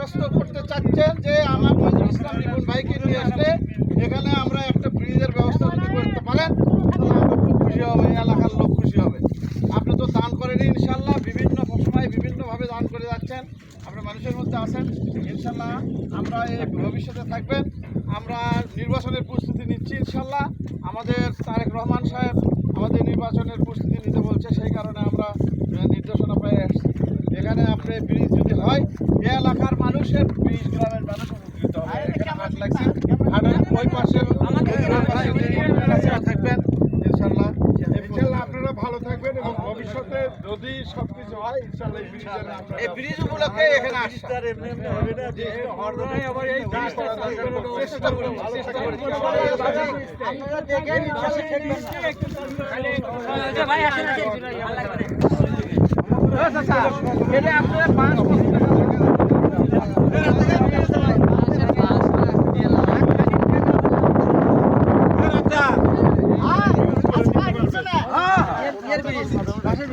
আশ্বস্ত করতে চাচ্ছেন যে আমার নজরুল ইসলাম রিপন ভাইকে নিয়ে আসলে এখানে আমরা একটা ব্রিজের ব্যবস্থা যদি করতে পারেন তাহলে আমরা খুব খুশি হবে এলাকার লোক খুশি হবে। আপনি তো দান করেন ইনশাল্লাহ বিভিন্ন সময় বিভিন্নভাবে দান করে যাচ্ছেন। আপনার মানুষের মধ্যে আছেন ইনশাল্লাহ আমরা এই ভবিষ্যতে থাকবেন। আমরা নির্বাচনের প্রস্তুতি নিচ্ছি ইনশাল্লাহ আমাদের তারেক রহমান সাহেব আমাদের নির্বাচনের প্রস্তুতি নিতে বলছে সেই কারণে আমরা আহ, নির্দেশনা পেয়ে আসছি এখানে আপনি ব্রিজ হয়। এই এলাকার মানুষের ব্রিজ গ্রামের মানুষ উপকৃত হবে। হাট লাগছে। হাটের ওই পাশে থাকবেন ইনশাল্লাহ ইনশাল্লাহ আপনারা ভালো থাকবেন এবং ভবিষ্যতে যদি সবকিছু হয় ইনশাল্লাহ এই ব্রিজ উপলক্ষে এখানে আসছে চেষ্টা করি চেষ্টা করি আপনারা দেখেন ভাই আসেন এটা আপনার পাঁচ Terus, biar